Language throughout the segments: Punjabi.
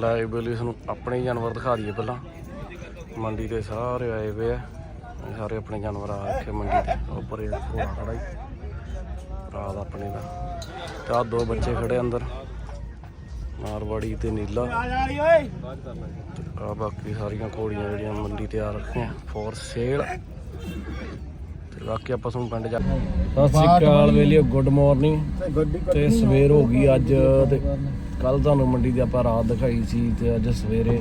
ਲਾਈਵ ਬੋਲੀ ਤੁਹਾਨੂੰ ਆਪਣੇ ਹੀ ਜਾਨਵਰ ਦਿਖਾ ਦਈਏ ਪਹਿਲਾਂ। ਮੰਡੀ ਤੇ ਸਾਰੇ ਆਏ ਹੋਏ ਆ। ਸਾਰੇ ਆਪਣੇ ਜਾਨਵਰ ਆ ਰੱਖੇ ਮੰਡੀ ਤੇ। ਉੱਪਰ ਇਹ ਘੋੜਾ ਖੜਾ ਹੀ। ਰਾਤ ਆਪਣੇ ਦਾ। ਤੇ ਆਹ ਦੋ ਬੱਚੇ ਖੜੇ ਅੰਦਰ। ਮਾਰਵਾੜੀ ਤੇ ਨੀਲਾ। ਆ ਬਾਕੀ ਸਾਰੀਆਂ ਘੋੜੀਆਂ ਜਿਹੜੀਆਂ ਮੰਡੀ ਤੇ ਆ ਰੱਖੀਆਂ। ਫੋਰ ਸੇਲ ਤੇ ਬਾਕੀ ਆਪਾਂ ਤੁਹਾਨੂੰ ਪਿੰਡ ਜਾ ਸਤਿ ਸ਼੍ਰੀ ਅਕਾਲ ਵੇਲੀਓ ਗੁੱਡ ਮਾਰਨਿੰਗ ਤੇ ਸਵੇਰ ਹੋ ਗਈ ਅੱਜ ਤੇ ਕੱਲ ਤੁਹਾਨੂੰ ਮੰਡੀ ਦੀ ਆਪਾਂ ਰਾਤ ਦਿਖਾਈ ਸੀ ਤੇ ਅੱਜ ਸਵੇਰੇ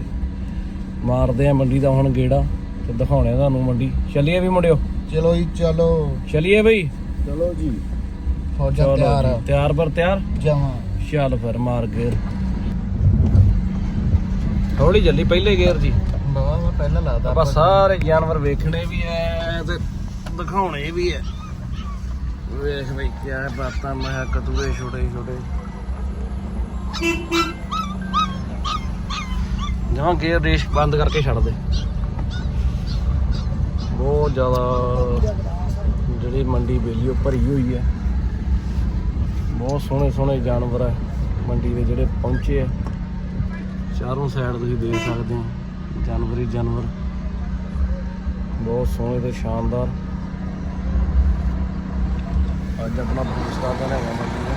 ਮਾਰਦੇ ਆ ਮੰਡੀ ਦਾ ਹੁਣ ਗੇੜਾ ਤੇ ਦਿਖਾਉਣੇ ਆ ਤੁਹਾਨੂੰ ਮੰਡੀ। ਚੱਲੀਏ ਵੀ ਮੁੰਡਿਓ? ਚਲੋ ਜੀ ਚਲੋ। ਚੱਲੀਏ ਬਈ? ਚਲੋ ਜੀ। ਫੌਜਾਂ ਤਿਆਰ ਜੀ, ਤਿਆਰ ਪਰ ਤਿਆਰ? ਜਾਵਾਂ। ਚੱਲ ਫਿਰ ਮਾਰ ਗੇਰ। ਥੋੜੀ ਜੱਲੀ ਪਹਿਲੇ ਗੇਰ ਜੀ। ਬਾਬਾ ਮੈਂ ਪਹਿਲਾਂ ਲਾਦਾ ਆਪਾਂ ਸਾਰੇ ਜਾਨਵਰ ਵੇਖਣੇ ਵੀ ਐ ਤੇ ਦਿਖਾਉਣੇ ਵੀ ਐ ਵੇਖ ਬਈ ਕਿਆ ਬਾਤਾਂ, ਮੈਂ ਕਿਹਾ ਛੋਟੇ ਛੋਟੇ। ਜਮਾਂ ਗੇਅਰ ਰੇਸ ਬੰਦ ਕਰਕੇ ਛੱਡ ਦੇ। ਬਹੁਤ ਜ਼ਿਆਦਾ ਜਿਹੜੀ ਮੰਡੀ ਬੇਲੀ ਉਹ ਭਰੀ ਹੋਈ ਹੈ। ਬਹੁਤ ਸੋਹਣੇ ਸੋਹਣੇ ਜਾਨਵਰ ਹੈ ਮੰਡੀ ਦੇ ਜਿਹੜੇ ਪਹੁੰਚੇ ਆ। ਚਾਰੋਂ ਸਾਈਡ ਤੁਸੀਂ ਦੇਖ ਸਕਦੇ ਹੋ, ਜਾਨਵਰ ਹੀ ਜਾਨਵਰ। ਬਹੁਤ ਸੋਹਣੇ ਤੇ ਸ਼ਾਨਦਾਰ। ਅੱਜ ਆਪਣਾ ਪੁਰਸਕਾਰ ਦਾ ਹੈਗਾ ਮੰਡੀ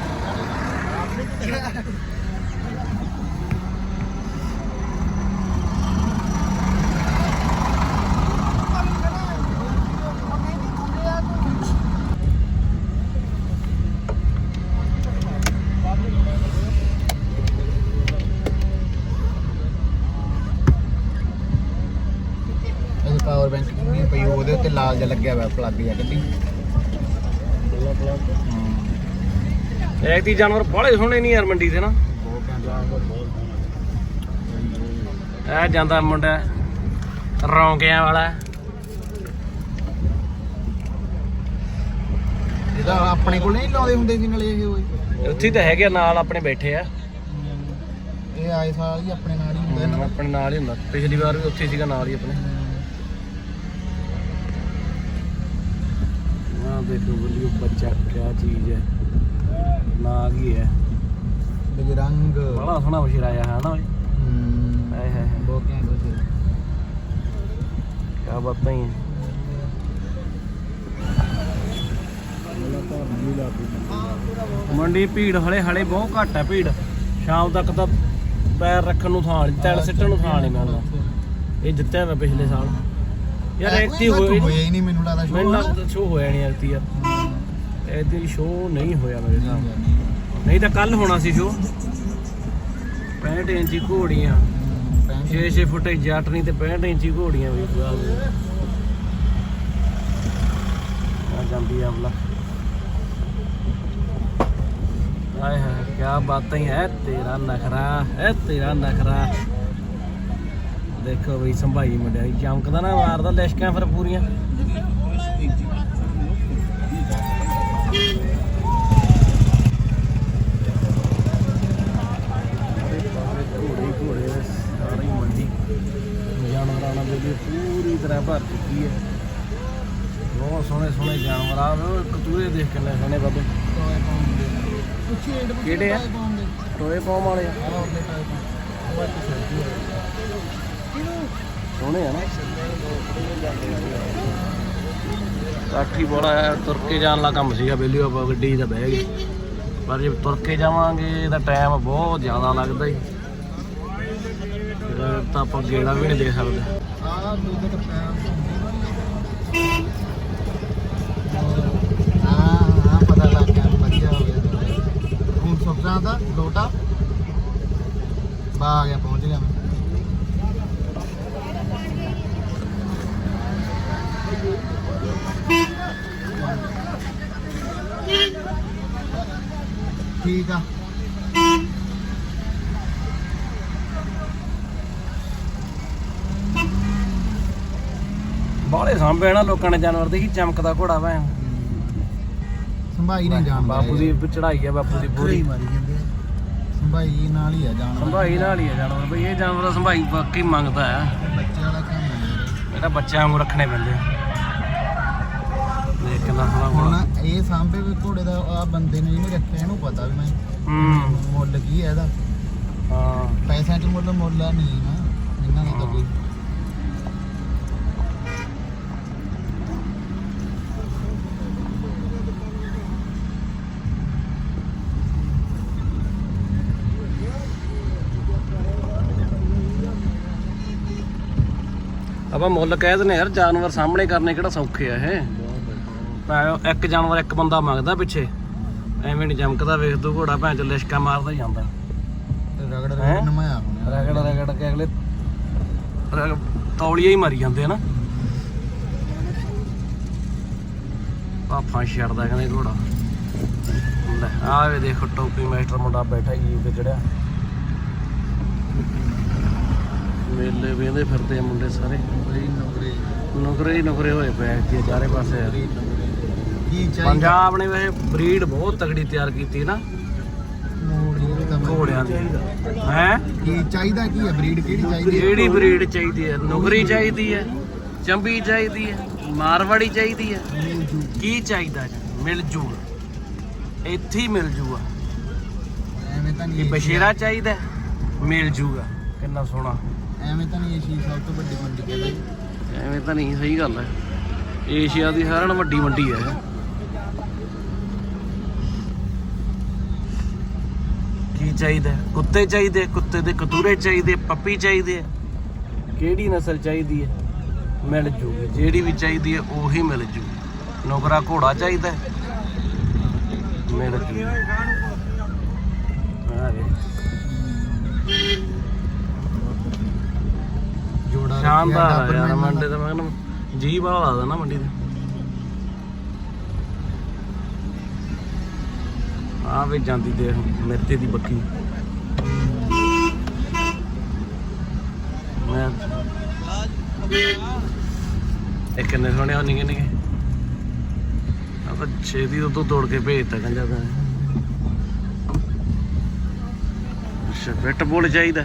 ਪਾਵਰ ਬੈਂਕ ਨਹੀਂ ਪਈ ਉਹਦੇ ਉੱਤੇ ਲਾਲ ਜਿਹਾ ਲੱਗਿਆ ਹੋਇਆ ਪਲੱਗ ਜਿਹਾ ਗੱਡੀ। ਇੱਕ ਦੀ ਜਾਨਵਰ ਬੜੇ ਸੋਹਣੇ ਨਹੀਂ ਯਾਰ ਮੰਡੀ ਦੇ ਨਾ। ਇਹ ਜਾਂਦਾ ਮੁੰਡਾ ਰੌਂਕਿਆਂ ਵਾਲਾ। ਇਹਦਾ ਆਪਣੇ ਕੋਲ ਨਹੀਂ ਲਾਉਂਦੇ ਹੁੰਦੇ ਸੀ ਨਾਲੇ ਇਹ ਓਏ। ਉੱਥੇ ਤਾਂ ਹੈਗੇ ਨਾਲ ਆਪਣੇ ਬੈਠੇ ਆ। ਇਹ ਆਏ ਸਾਲ ਹੀ ਆਪਣੇ ਨਾਲ ਹੀ ਹੁੰਦਾ। ਆਪਣੇ ਨਾਲ ਹੀ ਹੁੰਦਾ। ਪਿਛਲੀ ਵਾਰ ਵੀ ਉੱਥੇ ਸੀਗਾ ਨਾਲ ਹੀ ਆਪਣੇ। ਬੋਲੀਓ ਬੱਚਾ ਕਿਆ ਚੀਜ਼ ਹੈ। ਨਾ ਕੀ ਹੈ। ਬਜਰੰਗ ਬੜਾ ਸੋਹਣਾ ਬਸ਼ੀਰਾਇਆ ਹੈ ਨਾ ਓਏ ਹਮ, ਹਾਏ ਹਾਏ ਹਾਏ। ਬਹੁਤ ਘੈਂਟ ਬਸ਼ੀਰ। ਕਿਆ ਬਾਤਾਂ ਹੀ ਹੈ ਮੰਡੀ ਭੀੜ ਹਲੇ ਹਲੇ ਬਹੁਤ ਘੱਟ ਹੈ ਭੀੜ। ਸ਼ਾਮ ਤੱਕ ਤਾਂ ਪੈਰ ਰੱਖਣ ਨੂੰ ਥਾਂ ਨਹੀਂ ਤਿਲ ਸਿੱਟਣ ਨੂੰ ਥਾਂ ਨਹੀਂ ਮਿਲਦਾ। ਇਹ ਜਿੱਤਿਆ ਮੈਂ ਪਿਛਲੇ ਸਾਲ। ਯਾਰ ਐਕਟੀ ਹੋਈ ਹੋਇਆ ਹੀ ਨਹੀਂ ਮੈਨੂੰ ਲੱਗਦਾ ਮੈਨੂੰ ਲੱਗਦਾ ਸ਼ੋ ਹੋਇਆ ਨਹੀਂ ਐਕਟੀ ਯਾਰ। ਐਦੀ ਸ਼ੋ ਨਹੀਂ ਹੋਇਆ ਮੇਰੇ ਹਿਸਾਬ ਨਾਲ। ਨਹੀਂ ਤਾਂ ਕੱਲ ਹੋਣਾ ਸੀ ਸ਼ੋ 65 ਇੰਚੀ ਘੋੜੀਆਂ। 6-6 ਫੁੱਟ ਜੱਟ ਨਹੀਂ ਤੇ 65 ਇੰਚੀ ਘੋੜੀਆਂ ਵੀ ਆ ਜਾਂਦੀ ਆ ਬਲਾ ਹਾਏ ਹਾਏ ਕੀ ਬਾਤਾਂ ਹੀ ਹੈ ਤੇਰਾ ਨਖਰਾ ਹੈ ਤੇਰਾ ਨਖਰਾ। ਦੇਖੋ ਬਈ ਸੰਭਾਈ ਮੁੰਡਿਆ ਚਮਕਦਾ ਨਾ ਮਾਰਦਾ ਲਿਸ਼ਕਾਂ ਫਿਰ ਪੂਰੀਆਂ। ਪੂਰੀ ਤਰ੍ਹਾਂ ਭਰ ਚੁੱਕੀ ਹੈ। ਬਹੁਤ ਸੋਹਣੇ ਸੋਹਣੇ ਜਾਨਵਰ ਆ। ਵੇ ਉਹ ਕਤੂਰੇ ਦੇਖ ਸੋਹਣੇ ਬਾਬੇ। ਕਿਹੜੇ ਆ? ਟੋਏ ਪਾਉਣ ਵਾਲੇ ਆ। ਸੋਹਣੇ ਆ ਨਾ। ਕਾਠੀ ਬੜਾ ਹੈ ਤੁਰ ਕੇ ਜਾਣ ਵਾਲਾ ਕੰਮ ਸੀਗਾ ਬੇਲੀ ਆਪਾਂ ਗੱਡੀ ਤਾਂ ਬਹਿ ਗਏ। ਪਰ ਜੇ ਤੁਰ ਕੇ ਜਾਵਾਂਗੇ ਤਾਂ ਟਾਈਮ ਬਹੁਤ ਜ਼ਿਆਦਾ ਲੱਗਦਾ ਹੀ ਤਾਂ ਆਪਾਂ ਗੇੜਾ ਵੀ ਨਹੀਂ ਦੇ ਸਕਦੇ। ਆ ਦੂਜੇ ਤੇ ਹਾਂ ਹਾਂ ਪਤਾ ਲੱਗ ਗਿਆ ਵਧੀਆ ਹੋ ਗਿਆ ਹੁਣ ਸਬਜ਼ਾ ਦਾ ਲੋਟਾ। ਬਾ ਆ ਗਿਆ ਪਹੁੰਚ ਗਿਆ ਮੈਂ ਠੀਕ ਆ ਬਾਹਲੇ ਸਾਂਭੇ ਨਾ ਲੋਕਾਂ ਨੇ ਜਾਨਵਰ ਦੇਖੀ ਚਮਕਦਾ ਘੋੜਾ ਭੈਣ। ਸੰਭਾਈ ਨਹੀਂ ਜਾਣ ਬਾਪੂ ਦੀ ਚੜਾਈ ਆ ਬਾਪੂ ਦੀ ਪੂਰੀ ਮਾਰੀ ਜਾਂਦੇ ਆ। ਸੰਭਾਈ ਨਾਲ ਹੀ ਆ ਜਾਣ ਸੰਭਾਈ ਨਾਲ ਹੀ ਆ ਜਾਨਵਰ। ਬਈ ਇਹ ਜਾਨਵਰ ਦਾ ਸੰਭਾਈ ਵਾਕਈ ਮੰਗਦਾ ਆ। ਬੱਚੇ ਵਾਲਾ ਕੰਮ ਹੈ ਇਹਦਾ ਬੱਚਿਆਂ ਰੱਖਣੇ ਪੈਂਦੇ ਦੇਖ ਕਿੰਨਾ ਸੋਹਣਾ ਹੁਣ ਇਹ ਸਾਂਭੇ ਵੀ ਘੋੜੇ ਦਾ ਆ ਬੰਦੇ ਨੇ ਜਿਹਨੇ ਰੱਖਿਆ ਇਹਨੂੰ ਪਤਾ ਵੀ ਮੈਂ ਹੂੰ। ਮੁੱਲ ਕੀ ਹੈ ਇਹਦਾ। ਹਾਂ। ਪੈਸਿਆਂ 'ਚ ਮੁੱਲ ਮੁੱਲ ਨਹੀਂ ਨਾ। ਇਹਨਾਂ ਦਾ ਤਾਂ ਕੋਈ ਆਪਾਂ ਮੁੱਲ ਕਹਿ ਦਿੰਦੇ ਯਾਰ ਜਾਨਵਰ ਸਾਹਮਣੇ ਕਰਨੇ ਕਿਹੜਾ ਸੌਖੇ ਆ ਇਹ। ਭਾਵੇਂ ਇੱਕ ਜਾਨਵਰ ਇੱਕ ਬੰਦਾ ਮੰਗਦਾ ਪਿੱਛੇ ਐਵੇਂ ਨਹੀਂ ਚਮਕਦਾ ਵੇਖ ਤੂੰ ਘੋੜਾ ਭੈਣ ਚ ਲਿਸ਼ਕਾ ਮਾਰਦਾ ਜਾਂਦਾ। ਰਗੜ ਹੈਂ? ਰਗੜ ਨਮਾਇਆ ਹੁਣ। ਰਗੜ ਰਗੜ ਕੇ ਅਗਲੇ ਰਗ- ਤੌਲੀਆ ਹੀ ਮਾਰੀ ਜਾਂਦੇ ਆ ਨਾ। ਪਾਪਾਂ ਛੱਡਦਾ ਕਹਿੰਦੇ ਘੋੜਾ। ਲੈ ਆ ਵੇ ਦੇਖੋ ਟੋਪੀ ਮਾਸਟਰ ਮੁੰਡਾ ਬੈਠਾ ਹੀ ਤੇ ਚੜਿਆ ਮੇਲੇ ਵੇਂਦੇ ਫਿਰਦੇ ਆ ਮੁੰਡੇ ਸਾਰੇ। ਬੜੀ ਨੌਕਰੀ। ਨੁਕਰੇ ਹੀ ਨੁਕਰੇ ਹੋਏ ਪਏ ਜੀ ਚਾਰੇ ਪਾਸੇ ਆ। ਕੀ ਚਾਹੀਦਾ? ਪੰਜਾਬ ਨੇ ਵੈਸੇ ਬਰੀਡ ਬਹੁਤ ਤਗੜੀ ਤਿਆਰ ਕੀਤੀ ਨਾ। ਘੋੜਿਆਂ ਦੀ। ਹੈ? ਕੀ ਚਾਹੀਦਾ ਕੀ ਹੈ? ਬਰੀਡ ਕਿਹੜੀ ਚਾਹੀਦੀ ਹੈ? ਕਿਹੜੀ ਬਰੀਡ ਚਾਹੀਦੀ ਹੈ। ਨੁਕਰੀ ਚਾਹੀਦੀ ਹੈ ਚੰਬੀ ਚਾਹੀਦੀ ਹੈ ਮਾਰਵਾੜੀ ਚਾਹੀਦੀ ਹੈ। ਕੀ ਚਾਹੀਦਾ ਜੀ? ਮਿਲ ਜੂਗਾ ਇੱਥੇ ਹੀ ਮਿਲ ਜੂਗਾ ਐਵੇਂ ਤਾਂ ਨਹੀਂ ਬਸ਼ੇਰਾ ਚਾਹੀਦਾ? ਮਿਲ ਜੂਗਾ ਕਿੰਨਾ ਸੋਹਣਾ। ਐਵੇਂ ਤਾਂ ਨਹੀਂ ਏਸ਼ੀਆ ਸਭ ਤੋਂ ਵੱਡੀ ਮੰਡੀ ਕਹਿੰਦੇ ਐਵੇਂ ਤਾਂ ਨਹੀਂ, ਸਹੀ ਗੱਲ ਹੈ। ਏਸ਼ੀਆ ਦੀ ਸਾਰਿਆਂ ਨਾਲੋਂ ਵੱਡੀ ਮੰਡੀ ਹੈ। ਕੀ ਚਾਹੀਦਾ? ਕੁੱਤੇ ਚਾਹੀਦੇ, ਕੁੱਤੇ ਦੇ ਕਤੂਰੇ ਚਾਹੀਦੇ, ਪੱਪੀ ਚਾਹੀਦੇ ਆ। ਕਿਹੜੀ ਨਸਲ ਚਾਹੀਦੀ ਹੈ? ਮਿਲ ਜੂਗੀ। ਜਿਹੜੀ ਵੀ ਚਾਹੀਦੀ ਹੈ, ਉਹੀ ਮਿਲ ਜੂ। ਨੌਕਰਾ ਘੋੜਾ ਚਾਹੀਦਾ ਮਿਲ ਜੂ। ਆ ਜੋੜਾ ਸ਼ਾਨਦਾਰ ਆ ਯਾਰ ਮੰਡੀ ਦਾ ਮੈਂ ਕਹਿੰਦਾ ਜੀ ਬੜਾ ਲੱਗਦਾ ਨਾ ਮੰਡੀ ਦਾ ਆ ਵੇ ਜਾਂਦੀ ਦੇਖ ਮਿਰਤੇ ਦੀ ਬੱਕੀ ਮੈਂ ਇਹ ਕਿੰਨੇ ਸੋਹਣੇ ਹੋ ਨਿੱਕੇ ਨਿੱਕੇ। ਆ ਤਾਂ ਛੇਤੀ ਉਤੋਂ ਤੋੜ ਕੇ ਭੇਜਤਾ ਕੰਜਾ ਤਾਂ। ਅੱਛਾ ਬੈਟ ਬੋਲ ਚਾਹੀਦਾ।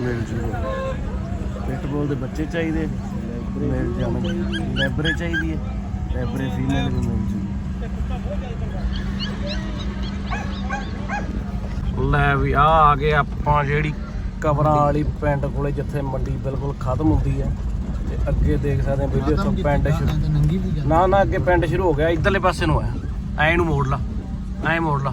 ਮਿਲ ਜੂਗਾ ਪਿਟਬੁਲ ਦੇ ਬੱਚੇ ਚਾਹੀਦੇ ਮਿਲ ਜਾਣਗੇ ਲੈਬਰੇ ਚਾਹੀਦੀ ਹੈ ਲੈਬਰੇ ਫੀਮੇਲ ਵੀ ਮਿਲ ਜੂਗੀ। ਲੈ ਵੀ ਆ ਆ ਗਏ ਆਪਾਂ ਜਿਹੜੀ ਕਬਰਾਂ ਵਾਲੀ ਪਿੰਡ ਕੋਲੇ ਜਿੱਥੇ ਮੰਡੀ ਬਿਲਕੁਲ ਖਤਮ ਹੁੰਦੀ ਹੈ ਤੇ ਅੱਗੇ ਦੇਖ ਸਕਦੇ ਹਾਂ ਵੀਡੀਓ ਤੋਂ ਪਿੰਡ ਸ਼ੁਰੂ ਨਾ ਨਾ ਅੱਗੇ ਪਿੰਡ ਸ਼ੁਰੂ ਹੋ ਗਿਆ ਇਧਰਲੇ ਪਾਸੇ ਨੂੰ ਆ। ਐ ਨੂੰ ਮੋੜ ਲਾ। ਐ ਮੋੜ ਲਾ।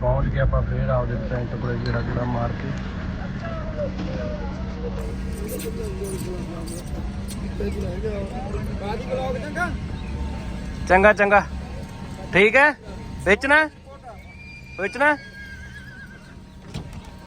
ਪਹੁੰਚ ਗਏ ਆਪਾਂ ਫਿਰ ਆਪਦੇ ਟੈਂਟ ਕੋਲੇ ਜਿਹੜਾ ਜਿਹੜਾ ਮਾਰ ਕੇ। ਚੰਗਾ ਚੰਗਾ। ਠੀਕ ਹੈ? ਵੇਚਣਾ? ਵੇਚਣਾ?